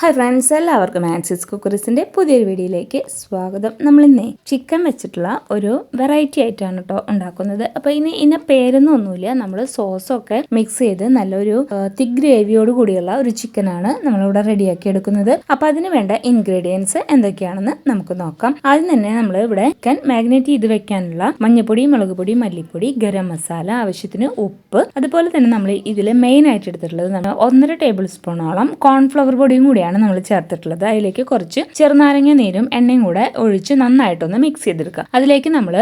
Hi friends എല്ലാവർക്കും ആൻസിസ് കുക്കറീസിന്റെ പുതിയൊരു വീഡിയോയിലേക്ക് സ്വാഗതം. നമ്മൾ ഇന്ന് ചിക്കൻ വെച്ചിട്ടുള്ള ഒരു വെറൈറ്റി ആയിട്ടാണ് കേട്ടോ ഉണ്ടാക്കുന്നത്. അപ്പോൾ ഇനി ഇന്ന പേരൊന്നും ഒന്നുമില്ല. നമ്മൾ സോസൊക്കെ മിക്സ് ചെയ്ത് നല്ലൊരു തിക് ഗ്രേവിയോട് കൂടിയുള്ള ഒരു ചിക്കനാണ് നമ്മളിവിടെ റെഡിയാക്കി എടുക്കുന്നത്. അപ്പോൾ അതിന് വേണ്ട ഇൻഗ്രീഡിയൻസ് എന്തൊക്കെയാണെന്ന് നമുക്ക് നോക്കാം. ആദ്യം തന്നെ നമ്മൾ ഇവിടെ ചിക്കൻ മാഗ്നേറ്റ് ചെയ്ത് വെക്കാനുള്ള മഞ്ഞപ്പൊടി മുളക് പൊടി മല്ലിപ്പൊടി ഗരം മസാല ആവശ്യത്തിന് ഉപ്പ്. അതുപോലെ തന്നെ നമ്മൾ ഇതിൽ മെയിൻ ആയിട്ട് എടുത്തിട്ടുള്ളത് ഒന്നര ടേബിൾ സ്പൂണോളം കോൺഫ്ലവർ പൊടിയും കൂടിയാണ്. കൂടിയാണ് നമ്മൾ ചേർത്തിട്ടുള്ളത്. അതിലേക്ക് കുറച്ച് ചെറുനാരങ്ങ നീരും എണ്ണയും കൂടെ ഒഴിച്ച് നന്നായിട്ടൊന്ന് മിക്സ് ചെയ്തെടുക്കുക. അതിലേക്ക് നമ്മൾ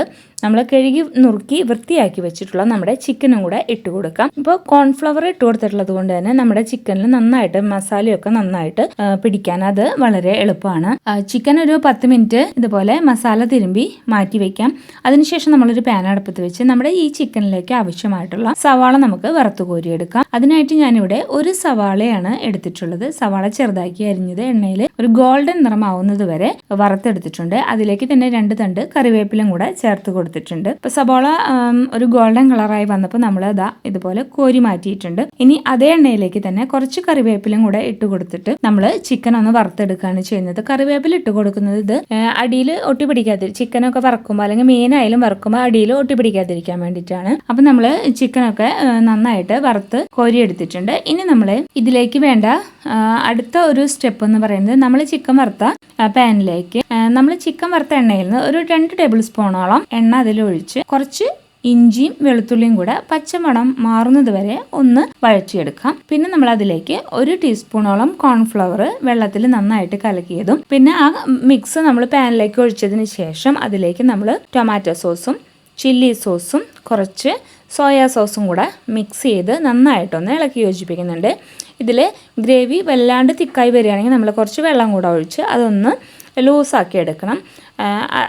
നമ്മൾ കഴുകി നുറുക്കി വൃത്തിയാക്കി വെച്ചിട്ടുള്ള നമ്മുടെ ചിക്കനും കൂടെ ഇട്ട് കൊടുക്കാം. ഇപ്പോൾ കോൺഫ്ലവർ ഇട്ട് കൊടുത്തിട്ടുള്ളത് കൊണ്ട് തന്നെ നമ്മുടെ ചിക്കനിൽ നന്നായിട്ട് മസാലയൊക്കെ നന്നായിട്ട് പിടിക്കാൻ അത് വളരെ എളുപ്പമാണ്. ചിക്കൻ ഒരു പത്ത് മിനിറ്റ് ഇതുപോലെ മസാല തിരുമ്പി മാറ്റി വെക്കാം. അതിനുശേഷം നമ്മളൊരു പാൻ അടുപ്പത്ത് വെച്ച് നമ്മുടെ ഈ ചിക്കനിലേക്ക് ആവശ്യമായിട്ടുള്ള സവാള നമുക്ക് വറുത്ത് കോരിയെടുക്കാം. അതിനായിട്ട് ഞാനിവിടെ ഒരു സവാളയാണ് എടുത്തിട്ടുള്ളത്. സവാള ചെറുതാക്കി അരിഞ്ഞത് എണ്ണയിൽ ഒരു ഗോൾഡൻ നിറമാവുന്നത് വരെ വറുത്തെടുത്തിട്ടുണ്ട്. അതിലേക്ക് തന്നെ രണ്ട് തണ്ട് കറിവേപ്പിലും കൂടെ ചേർത്ത് കൊടുത്തിട്ടുണ്ട്. ഇപ്പൊ സബോള ഒരു ഗോൾഡൻ കളറായി വന്നപ്പോൾ നമ്മൾ അതാ ഇതുപോലെ കോരി മാറ്റിയിട്ടുണ്ട്. ഇനി അതേ എണ്ണയിലേക്ക് തന്നെ കുറച്ച് കറിവേപ്പിലും കൂടെ ഇട്ട് കൊടുത്തിട്ട് നമ്മൾ ചിക്കൻ ഒന്ന് വറുത്തെടുക്കുകയാണ് ചെയ്യുന്നത്. കറിവേപ്പില ഇട്ട് കൊടുക്കുന്നത് ഇത് അടിയിൽ ഒട്ടിപ്പിടിക്കാതിരി ചിക്കനൊക്കെ വറക്കുമ്പോൾ അല്ലെങ്കിൽ മീനായാലും വറക്കുമ്പോൾ അടിയിൽ ഒട്ടിപ്പിടിക്കാതിരിക്കാൻ വേണ്ടിയിട്ടാണ്. അപ്പൊ നമ്മൾ ചിക്കനൊക്കെ നന്നായിട്ട് വറുത്ത് കോരി എടുത്തിട്ടുണ്ട് ഇനി നമ്മൾ ഇതിലേക്ക് വേണ്ട അടുത്ത ഒരു സ്റ്റെപ്പ് എന്ന് പറയുന്നത് നമ്മൾ ചിക്കൻ വറുത്ത പാനിലേക്ക് നമ്മൾ ചിക്കൻ വറുത്ത എണ്ണയിൽ നിന്ന് ഒരു രണ്ട് ടേബിൾ സ്പൂണോളം എണ്ണ അതിൽ ഒഴിച്ച് കുറച്ച് ഇഞ്ചിയും വെളുത്തുള്ളിയും കൂടെ പച്ചമണം മാറുന്നത് വരെ ഒന്ന് വഴറ്റിയെടുക്കാം. പിന്നെ നമ്മൾ അതിലേക്ക് ഒരു ടീസ്പൂണോളം കോൺഫ്ലവർ വെള്ളത്തിൽ നന്നായിട്ട് കലക്കിയതും പിന്നെ ആ മിക്സ് നമ്മൾ പാനിലേക്ക് ഒഴിച്ചതിന് ശേഷം അതിലേക്ക് നമ്മൾ ടൊമാറ്റോ സോസും ചില്ലി സോസും കുറച്ച് സോയാ സോസും കൂടെ മിക്സ് ചെയ്ത് നന്നായിട്ടൊന്ന് ഇളക്കി യോജിപ്പിക്കുന്നുണ്ട്. ഇതിൽ ഗ്രേവി വല്ലാണ്ട് തിക്കായി വരികയാണെങ്കിൽ നമ്മൾ കുറച്ച് വെള്ളം കൂടെ ഒഴിച്ച് അതൊന്ന് ലൂസാക്കി എടുക്കണം.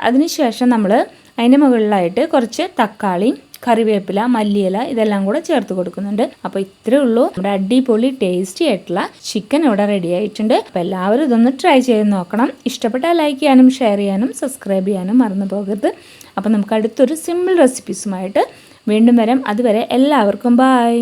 അതിനുശേഷം നമ്മൾ അതിന്റെ മുകളിലായിട്ട് കുറച്ച് തക്കാളി കറിവേപ്പില മല്ലിയില ഇതെല്ലാം കൂടെ ചേർത്ത് കൊടുക്കുന്നുണ്ട്. അപ്പോൾ ഇത്രേ ഉള്ളൂ. നമ്മുടെ അടിപൊളി ടേസ്റ്റി ആയിട്ടുള്ള ചിക്കൻ ഇവിടെ റെഡി ആയിട്ടുണ്ട്. അപ്പോൾ എല്ലാവരും ഇതൊന്ന് ട്രൈ ചെയ്ത് നോക്കണം. ഇഷ്ടപ്പെട്ടാൽ ലൈക്ക് ചെയ്യാനും ഷെയർ ചെയ്യാനും സബ്സ്ക്രൈബ് ചെയ്യാനും മറന്നു പോകരുത്. അപ്പോൾ നമുക്ക് അടുത്തൊരു സിമ്പിൾ റെസിപ്പീസുമായിട്ട് വീണ്ടും വരാം. അതുവരെ എല്ലാവർക്കും ബായ്